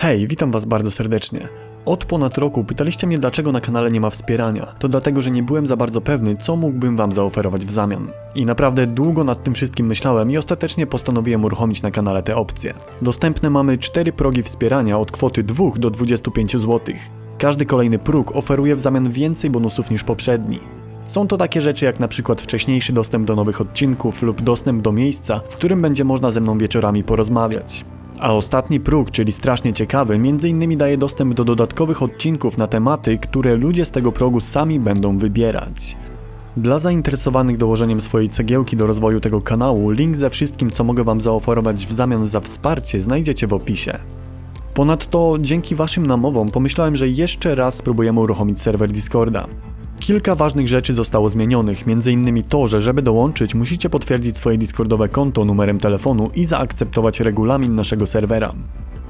Hej, witam was bardzo serdecznie. Od ponad roku pytaliście mnie, dlaczego na kanale nie ma wspierania. To dlatego, że nie byłem za bardzo pewny, co mógłbym wam zaoferować w zamian. I naprawdę długo nad tym wszystkim myślałem i ostatecznie postanowiłem uruchomić na kanale te opcje. Dostępne mamy 4 progi wspierania od kwoty 2 do 25 zł. Każdy kolejny próg oferuje w zamian więcej bonusów niż poprzedni. Są to takie rzeczy jak na przykład wcześniejszy dostęp do nowych odcinków lub dostęp do miejsca, w którym będzie można ze mną wieczorami porozmawiać. A ostatni próg, czyli strasznie ciekawy, m.in. daje dostęp do dodatkowych odcinków na tematy, które ludzie z tego progu sami będą wybierać. Dla zainteresowanych dołożeniem swojej cegiełki do rozwoju tego kanału, link ze wszystkim, co mogę Wam zaoferować w zamian za wsparcie, znajdziecie w opisie. Ponadto, dzięki Waszym namowom, pomyślałem, że jeszcze raz spróbujemy uruchomić serwer Discorda. Kilka ważnych rzeczy zostało zmienionych, m.in. to, że żeby dołączyć musicie potwierdzić swoje Discordowe konto numerem telefonu i zaakceptować regulamin naszego serwera.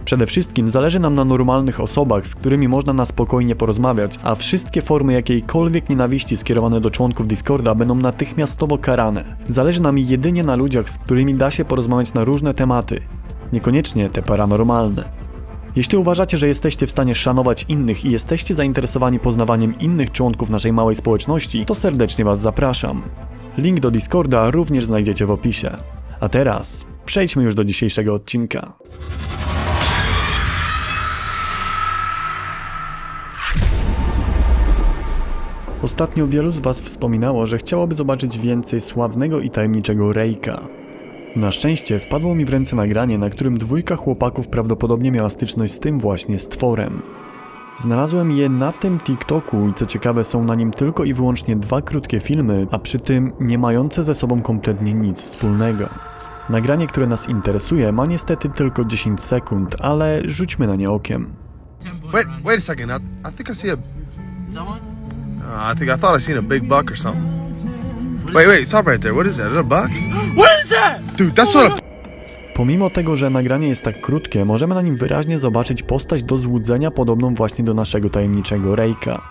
Przede wszystkim zależy nam na normalnych osobach, z którymi można na spokojnie porozmawiać, a wszystkie formy jakiejkolwiek nienawiści skierowane do członków Discorda będą natychmiastowo karane. Zależy nam jedynie na ludziach, z którymi da się porozmawiać na różne tematy, niekoniecznie te paranormalne. Jeśli uważacie, że jesteście w stanie szanować innych i jesteście zainteresowani poznawaniem innych członków naszej małej społeczności, to serdecznie Was zapraszam. Link do Discorda również znajdziecie w opisie. A teraz przejdźmy już do dzisiejszego odcinka. Ostatnio wielu z Was wspominało, że chciałoby zobaczyć więcej sławnego i tajemniczego Rejka. Na szczęście wpadło mi w ręce nagranie, na którym dwójka chłopaków prawdopodobnie miała styczność z tym właśnie stworem. Znalazłem je na tym TikToku i co ciekawe są na nim tylko i wyłącznie dwa krótkie filmy, a przy tym nie mające ze sobą kompletnie nic wspólnego. Nagranie, które nas interesuje, ma niestety tylko 10 sekund, ale rzućmy na nie okiem. Wait, wait a second. I, I think I see a. Someone? Uh, I think I thought I seen a big buck or something. Wait, wait, stop right there. What is that? Is that a buck? What is that? Dude, that's not a. Pomimo tego, że nagranie jest tak krótkie, możemy na nim wyraźnie zobaczyć postać do złudzenia podobną właśnie do naszego tajemniczego Rejka.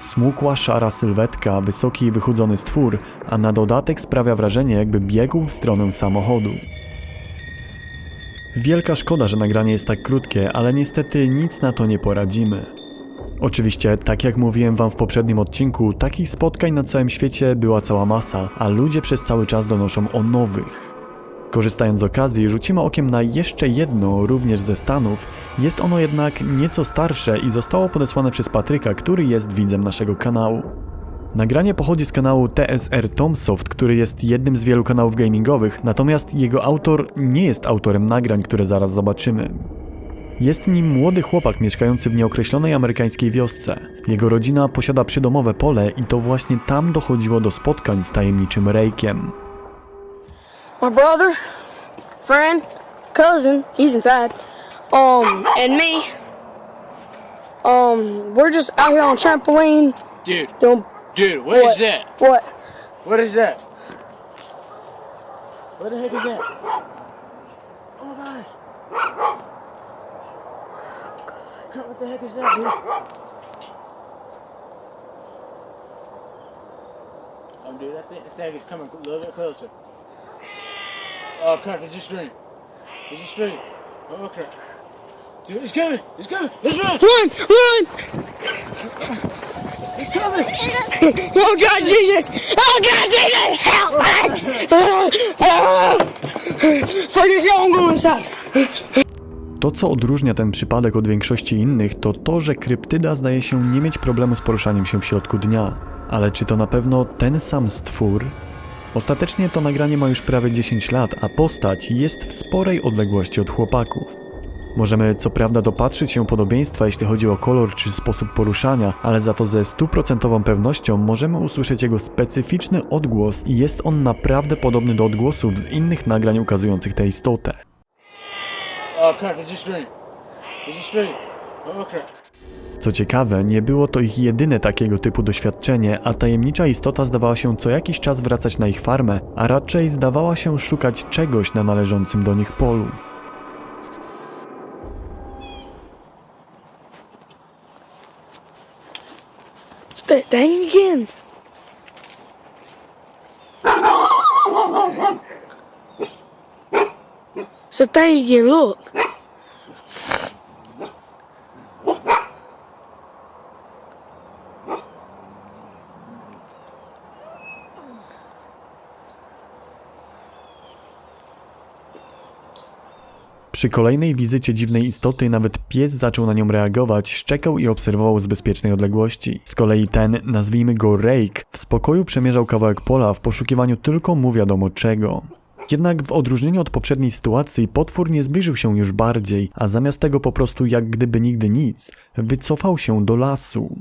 Smukła, szara sylwetka, wysoki i wychudzony stwór, a na dodatek sprawia wrażenie, jakby biegł w stronę samochodu. Wielka szkoda, że nagranie jest tak krótkie, ale niestety nic na to nie poradzimy. Oczywiście, tak jak mówiłem wam w poprzednim odcinku, takich spotkań na całym świecie była cała masa, a ludzie przez cały czas donoszą o nowych. Korzystając z okazji, rzucimy okiem na jeszcze jedno, również ze Stanów. Jest ono jednak nieco starsze i zostało podesłane przez Patryka, który jest widzem naszego kanału. Nagranie pochodzi z kanału TSR Tomsoft, który jest jednym z wielu kanałów gamingowych, natomiast jego autor nie jest autorem nagrań, które zaraz zobaczymy. Jest nim młody chłopak mieszkający w nieokreślonej amerykańskiej wiosce. Jego rodzina posiada przydomowe pole i to właśnie tam dochodziło do spotkań z tajemniczym Rejkiem. my brother, friend, cousin, he's inside, um, and me. Um, we're just out here on trampoline Dude, doing dude, what is what? that? What? What is that? What the heck is that? Oh my gosh. What the heck is that, dude? Um, dude, that thing, that thing is coming a little bit closer. Oh crap, it's just screaming. It's just screaming. Oh crap. Dude, it's coming! It's coming! Let's run! Run! Run! It's coming! Oh God, Jesus! Oh God, Jesus! Help me! Fuck this, y'all, I'm going inside. To, co odróżnia ten przypadek od większości innych, to to, że kryptyda zdaje się nie mieć problemu z poruszaniem się w środku dnia. Ale czy to na pewno ten sam stwór? Ostatecznie to nagranie ma już prawie 10 lat, a postać jest w sporej odległości od chłopaków. Możemy co prawda dopatrzyć się podobieństwa, jeśli chodzi o kolor czy sposób poruszania, ale za to ze stuprocentową pewnością możemy usłyszeć jego specyficzny odgłos i jest on naprawdę podobny do odgłosów z innych nagrań ukazujących tę istotę. Co ciekawe, nie było to ich jedyne takiego typu doświadczenie, a tajemnicza istota zdawała się co jakiś czas wracać na ich farmę, a raczej zdawała się szukać czegoś na należącym do nich polu. Spit, dang again. A thing again, look. Przy kolejnej wizycie dziwnej istoty nawet pies zaczął na nią reagować, szczekał i obserwował z bezpiecznej odległości. Z kolei ten, nazwijmy go Rake, w spokoju przemierzał kawałek pola w poszukiwaniu tylko mu wiadomo czego. Jednak w odróżnieniu od poprzedniej sytuacji potwór nie zbliżył się już bardziej, a zamiast tego po prostu jak gdyby nigdy nic, wycofał się do lasu.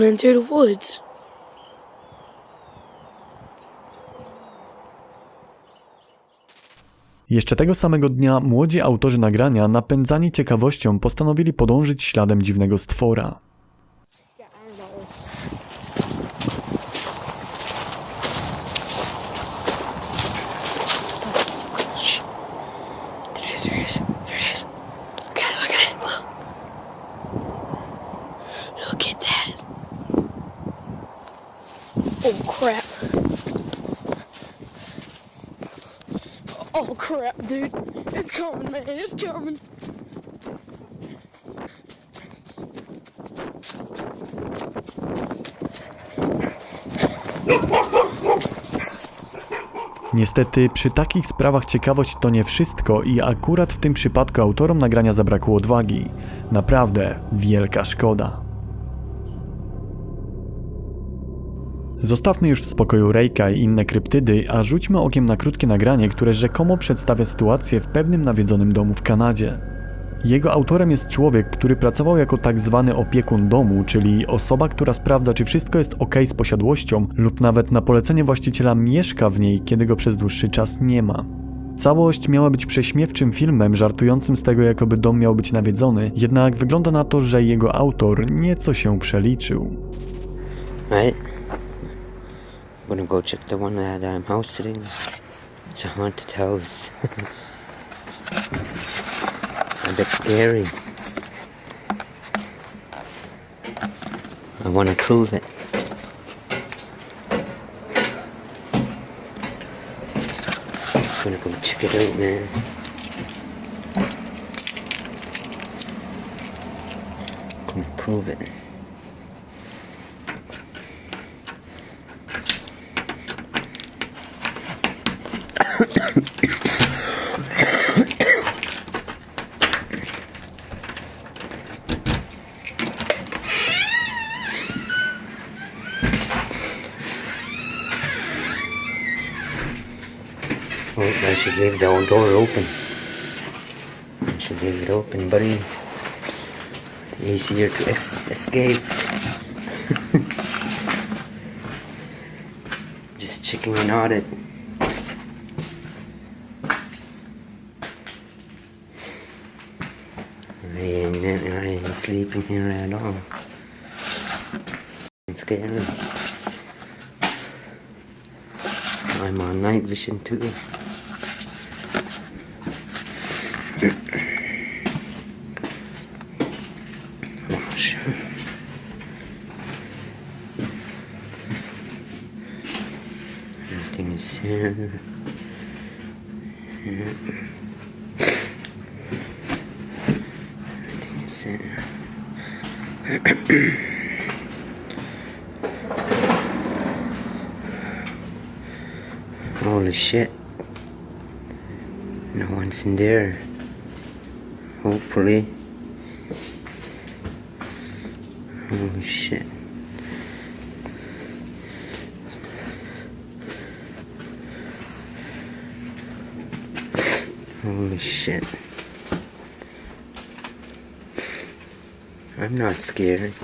Going into the woods. Jeszcze tego samego dnia młodzi autorzy nagrania, napędzani ciekawością, postanowili podążyć śladem dziwnego stwora. There it is, there it is, there it is. Look at it, look at it, look. Look at that. Oh crap. Oh crap, dude. It's coming, man, it's coming. Niestety, przy takich sprawach ciekawość to nie wszystko i akurat w tym przypadku autorom nagrania zabrakło odwagi. Naprawdę wielka szkoda. Zostawmy już w spokoju Rejka i inne kryptydy, a rzućmy okiem na krótkie nagranie, które rzekomo przedstawia sytuację w pewnym nawiedzonym domu w Kanadzie. Jego autorem jest człowiek, który pracował jako tak zwany opiekun domu, czyli osoba, która sprawdza, czy wszystko jest ok z posiadłością, lub nawet na polecenie właściciela mieszka w niej, kiedy go przez dłuższy czas nie ma. Całość miała być prześmiewczym filmem, żartującym z tego, jakoby dom miał być nawiedzony, jednak wygląda na to, że jego autor nieco się przeliczył. Right? I'm gonna go check the one that house today. It's a haunted house. a bit scary. I wanna prove it. I'm gonna go check it out, man. Gonna prove it. Should leave the door open. She leave it open, buddy. Easier to escape. Just checking an audit. I ain't, I ain't sleeping here at all. Scary. I'm on night vision too. Oh, sure. Everything is here. Here. Everything is here. Holy shit. No one's in there. Hopefully. Holy shit. Holy shit. I'm not scared.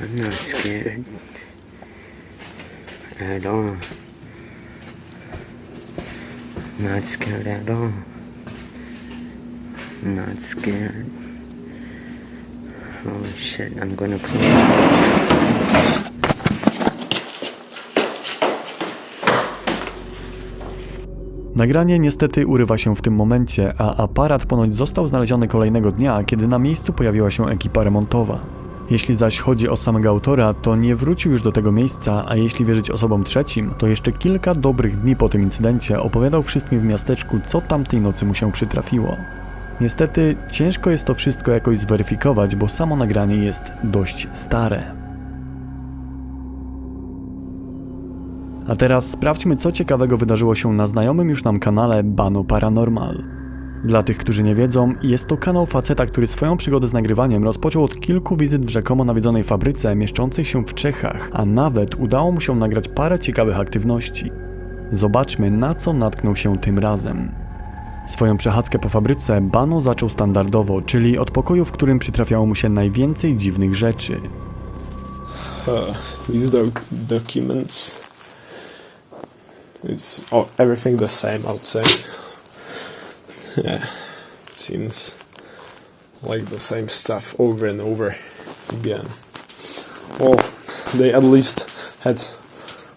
I'm not scared at all. Not scared at all. Not scared. Holy shit, I'm gonna close. Nagranie niestety urywa się w tym momencie, a aparat ponoć został znaleziony kolejnego dnia, kiedy na miejscu pojawiła się ekipa remontowa. Jeśli zaś chodzi o samego autora, to nie wrócił już do tego miejsca, a jeśli wierzyć osobom trzecim, to jeszcze kilka dobrych dni po tym incydencie opowiadał wszystkim w miasteczku, co tamtej nocy mu się przytrafiło. Niestety ciężko jest to wszystko jakoś zweryfikować, bo samo nagranie jest dość stare. A teraz sprawdźmy, co ciekawego wydarzyło się na znajomym już nam kanale Bano Paranormal. Dla tych, którzy nie wiedzą, jest to kanał faceta, który swoją przygodę z nagrywaniem rozpoczął od kilku wizyt w rzekomo nawiedzonej fabryce mieszczącej się w Czechach, a nawet udało mu się nagrać parę ciekawych aktywności. Zobaczmy, na co natknął się tym razem. Swoją przechadzkę po fabryce Bano zaczął standardowo, czyli od pokoju, w którym przytrafiało mu się najwięcej dziwnych rzeczy. uh, these doc- documents. It's all, everything the same, I would say. Yeah, seems like the same stuff over and over again. Well, they at least had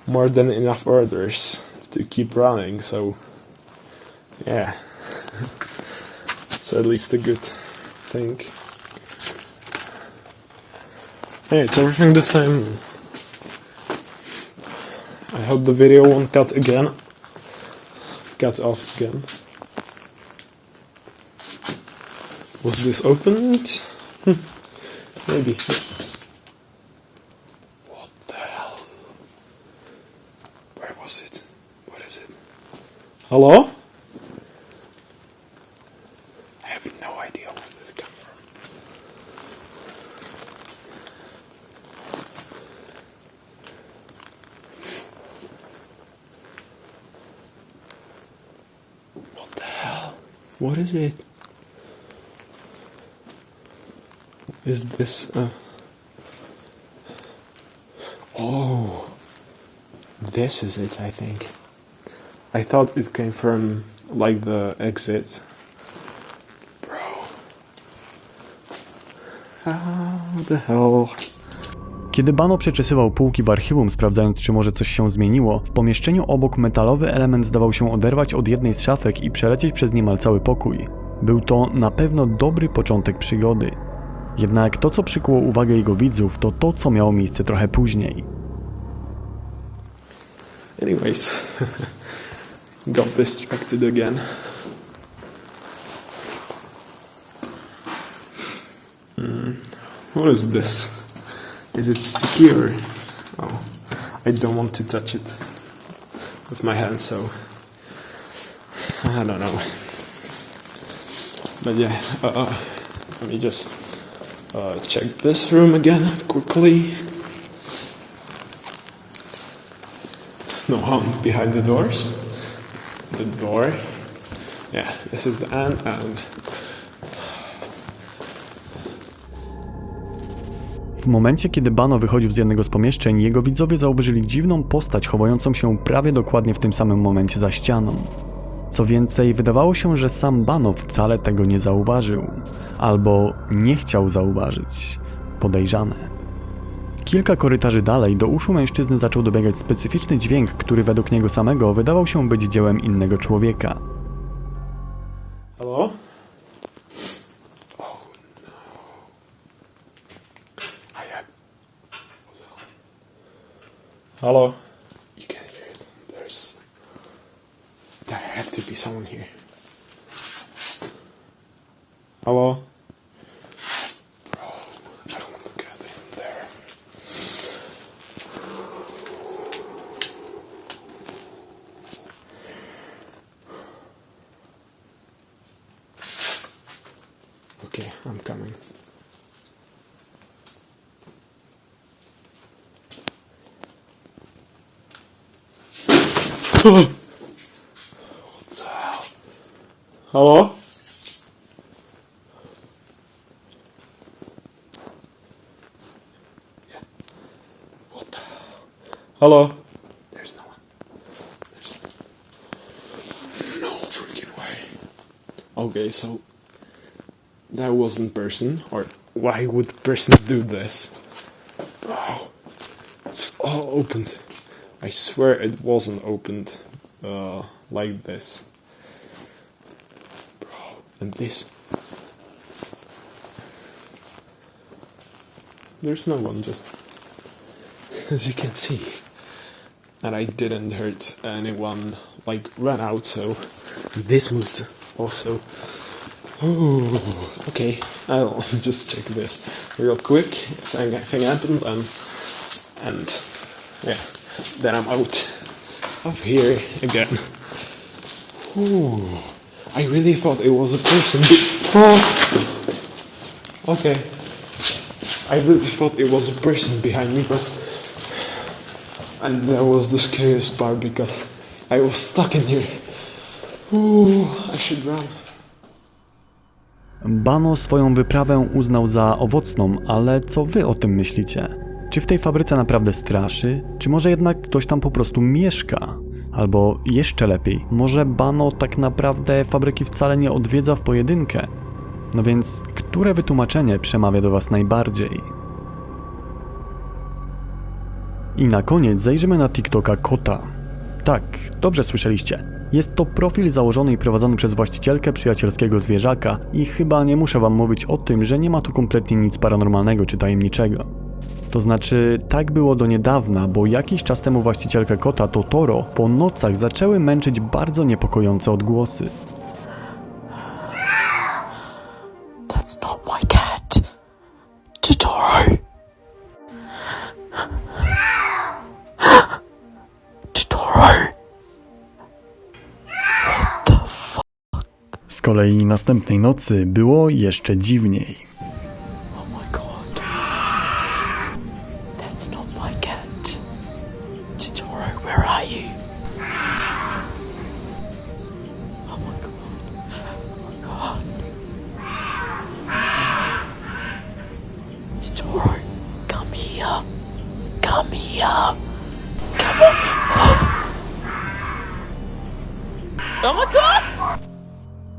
more than enough orders to keep running, so yeah, it's at least a good thing. Hey, it's everything the same. Hope the video won't cut again. Cut off again. Was this opened? Hmm. Maybe. What the hell? Where was it? What is it? Hello? I have no idea where this come from. What the hell? What is it? Is this uh Oh this is it I think. I thought it came from like the exit. Bro. How the hell? Kiedy Bano przeczesywał półki w archiwum, sprawdzając, czy może coś się zmieniło, w pomieszczeniu obok metalowy element zdawał się oderwać od jednej z szafek i przelecieć przez niemal cały pokój. Był to na pewno dobry początek przygody. Jednak to, co przykuło uwagę jego widzów, to to, co miało miejsce trochę później. Anyways, got distracted again. Hmm, what is this? Is it sticky or? Oh, I don't want to touch it with my hand, so I don't know. But yeah, uh, let me just uh, check this room again quickly. No one behind the doors. The door. Yeah, this is the end, and W momencie, kiedy Bano wychodził z jednego z pomieszczeń, jego widzowie zauważyli dziwną postać chowającą się prawie dokładnie w tym samym momencie za ścianą. Co więcej, wydawało się, że sam Bano wcale tego nie zauważył, albo nie chciał zauważyć. Podejrzane. Kilka korytarzy dalej do uszu mężczyzny zaczął dobiegać specyficzny dźwięk, który według niego samego wydawał się być dziełem innego człowieka. hello. Hello. You can't hear it. There's. There have to be someone here. Hello. Bro, I don't want to get in there. Okay, I'm coming. What the hell? Hello? Yeah. What the hell? Hello? There's no one. There's no freaking way. Okay, so that wasn't person, or why would person do this? Bro, it's all opened. I swear it wasn't opened uh, like this. Bro, and this. there's no one. Just as you can see, and I didn't hurt anyone. Like ran out, so this moved also. Ooh, okay, I'll just check this real quick. If anything happened, and and yeah, then I'm out of here again. Ooh, I really thought it was a person. Oh, okay. I really thought it was a person behind me, but and that was the scariest part because I was stuck in here. Ooh, I should run. Bano swoją wyprawę uznał za owocną, ale co wy o tym myślicie? Czy w tej fabryce naprawdę straszy? Czy może jednak ktoś tam po prostu mieszka? Albo jeszcze lepiej, może Bano tak naprawdę fabryki wcale nie odwiedza w pojedynkę? No więc, które wytłumaczenie przemawia do was najbardziej? I na koniec zajrzymy na TikToka Kota. Tak, dobrze słyszeliście. Jest to profil założony i prowadzony przez właścicielkę przyjacielskiego zwierzaka i chyba nie muszę wam mówić o tym, że nie ma tu kompletnie nic paranormalnego czy tajemniczego. To znaczy, tak było do niedawna, bo jakiś czas temu właścicielkę kota Totoro po nocach zaczęły męczyć bardzo niepokojące odgłosy. That's not my cat. Totoro. Z kolei następnej nocy było jeszcze dziwniej.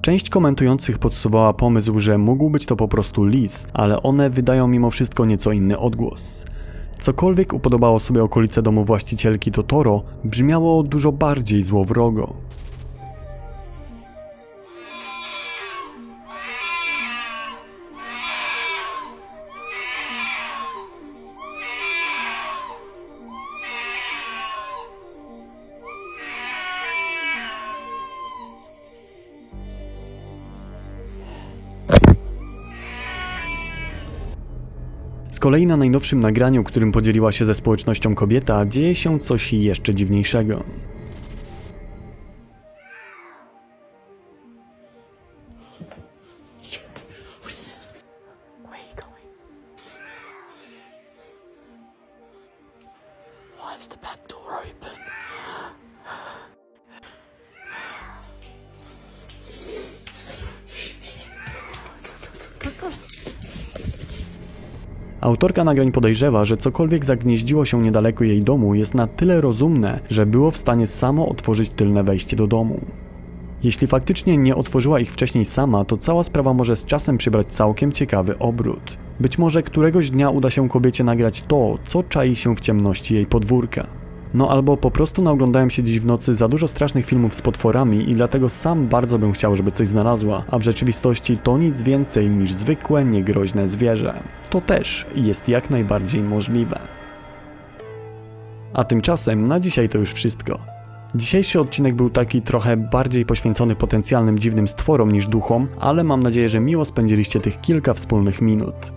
Część komentujących podsuwała pomysł, że mógł być to po prostu lis, ale one wydają mimo wszystko nieco inny odgłos. Cokolwiek upodobało sobie okolice domu właścicielki Totoro, brzmiało dużo bardziej złowrogo. Kolei na najnowszym nagraniu, którym podzieliła się ze społecznością kobieta, dzieje się coś jeszcze dziwniejszego. Autorka nagrań podejrzewa, że cokolwiek zagnieździło się niedaleko jej domu jest na tyle rozumne, że było w stanie samo otworzyć tylne wejście do domu. Jeśli faktycznie nie otworzyła ich wcześniej sama, to cała sprawa może z czasem przybrać całkiem ciekawy obrót. Być może któregoś dnia uda się kobiecie nagrać to, co czai się w ciemności jej podwórka. No albo po prostu naoglądałem się dziś w nocy za dużo strasznych filmów z potworami i dlatego sam bardzo bym chciał, żeby coś znalazła, a w rzeczywistości to nic więcej niż zwykłe, niegroźne zwierzę. To też jest jak najbardziej możliwe. A tymczasem na dzisiaj to już wszystko. Dzisiejszy odcinek był taki trochę bardziej poświęcony potencjalnym dziwnym stworom niż duchom, ale mam nadzieję, że miło spędziliście tych kilka wspólnych minut.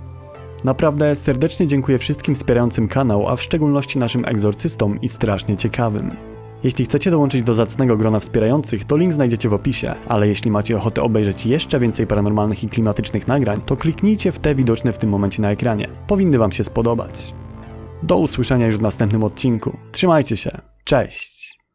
Naprawdę serdecznie dziękuję wszystkim wspierającym kanał, a w szczególności naszym egzorcystom i strasznie ciekawym. Jeśli chcecie dołączyć do zacnego grona wspierających, to link znajdziecie w opisie, ale jeśli macie ochotę obejrzeć jeszcze więcej paranormalnych i klimatycznych nagrań, to kliknijcie w te widoczne w tym momencie na ekranie. Powinny Wam się spodobać. Do usłyszenia już w następnym odcinku. Trzymajcie się. Cześć!